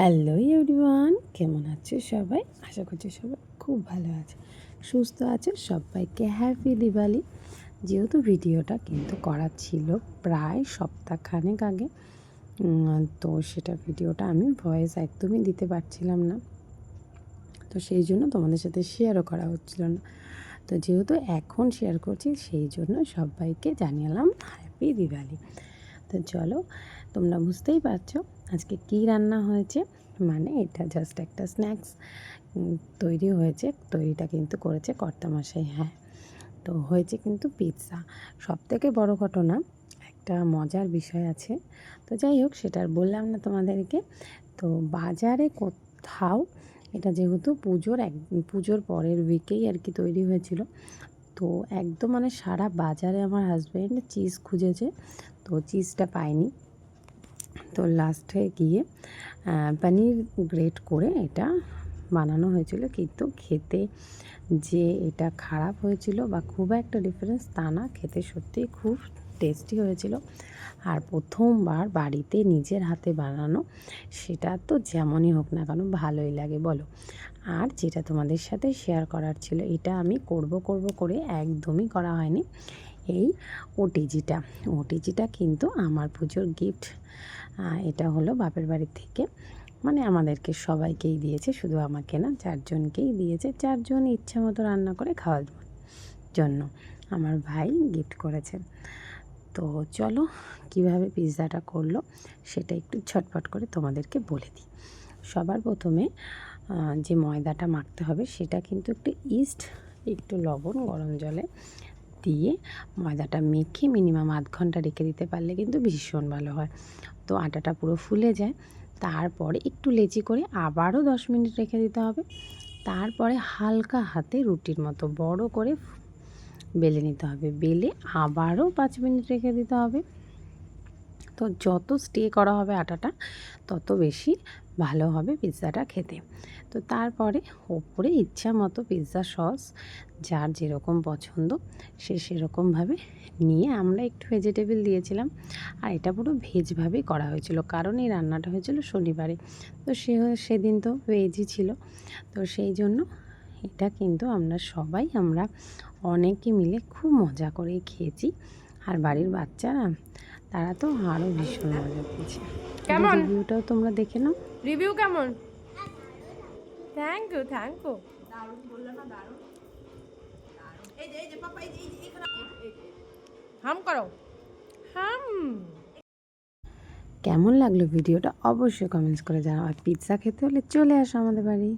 Hello everyone, কেমন আছো সবাই? আশা করছি সবাই খুব ভালো আছে। সুস্থ আছে? সবাইকে হ্যাপি দিওয়ালি। যেহেতু ভিডিওটা কিন্তু করা ছিল প্রায় সপ্তাহখানেক আগে তো সেটা ভিডিওটা আমি ভয়েস একদমই দিতে পারছিলাম না। তো সেই জন্য তোমাদের সাথে শেয়ারও করা হচ্ছিল না। তো যেহেতু এখন শেয়ার করছি, সেই জন্য সবাইকে জানিয়েলাম হ্যাপি দিওয়ালি। তো চলো তোমরা বুঝতেই পারছ আজকে কী রান্না হয়েছে। মানে এটা জাস্ট একটা স্ন্যাক্স তৈরি হয়েছে। তৈরিটা কিন্তু করেছে কর্তামশাই হ্যাঁ। তো হয়েছে কিন্তু পিৎজা সব থেকে বড় ঘটনা, একটা মজার বিষয় আছে। তো যাই হোক, সেটা আর বললাম না তোমাদেরকে। তো বাজারে কোথাও, এটা যেহেতু পুজোর এক, পুজোর পরের উইকেই আর কি তৈরি হয়েছিল, তো একদম মানে সারা বাজারে আমার হাজব্যান্ড চিজ খুঁজেছে। তো চিজটা পায়নি তো লাস্টে গিয়ে পনির গ্রেট করে এটা বানানো হয়েছিল। কিন্তু খেতে যে এটা খারাপ হয়েছিল বা খুব একটা ডিফারেন্স তা না, খেতে সত্যিই খুব টেস্টি হয়েছিল। আর প্রথমবার বাড়িতে নিজের হাতে বানানো, সেটা তো যেমনই হোক না কেন ভালোই লাগে, বলো। আর যেটা তোমাদের সাথে শেয়ার করার ছিল, এটা আমি করব করব করে একদমই করা হয়নি। এই ওটিজিটা ওটিজিটা কিন্তু আমার পুজোর গিফট এটা হলো বাপের বাড়ির থেকে। মানে আমাদেরকে সবাইকেই দিয়েছে, শুধু আমাকে না, চারজনকেই দিয়েছে। চারজন ইচ্ছা মতো রান্না করে খাওয়ার জন্য আমার ভাই গিফট করেছে। তো চলো, কীভাবে পিৎজাটা করল সেটা একটু ছটপট করে তোমাদেরকে বলে দিই। সবার প্রথমে যে ময়দাটা মাখতে হবে সেটা কিন্তু একটু ইস্ট একটু লবণ, গরম জলে দিয়ে ময়দাটা মেখে মিনিমাম আধ ঘণ্টা রেখে দিতে পারলে কিন্তু ভীষণ ভালো হয়। তো আটাটা পুরো ফুলে যায়। তারপরে একটু লেচি করে আবারও দশ মিনিট রেখে দিতে হবে। তারপরে হালকা হাতে রুটির মতো বড় করে বেলে নিতে হবে। বেলে আবারও পাঁচ মিনিট রেখে দিতে হবে। তো যত স্টে করা হবে আটাটা, তত বেশি ভালো হবে পিৎজাটা খেতে। তো তারপরে ওপরে ইচ্ছা মতো পিৎজা সস যার যেরকম পছন্দ, সে সেরকমভাবে নিয়ে আমরা একটু ভেজিটেবল দিয়েছিলাম। আর এটা পুরো ভেজভাবেই করা হয়েছিল, কারণ এই রান্নাটা হয়েছিল শনিবারে। তো সে সেদিন তো ভেজই ছিল। তো সেই জন্য এটা কিন্তু আমরা সবাই, আমরা অনেকে মিলে খুব মজা করে খেয়েছি। আর বাড়ির বাচ্চারা তারা তো আরও ভীষণ মজা পেয়েছে। কেমন? রিভিউটাও তোমরা দেখে নাও। রিভিউ কেমন? থ্যাংক ইউ থ্যাংক ইউ হাম করো। হাম। কেমন লাগল ভিডিওটা? অবশ্যই কমেন্টস করে জানাও। আর পিৎজা খেতে হলে চলে আসো আমাদের বাড়ি।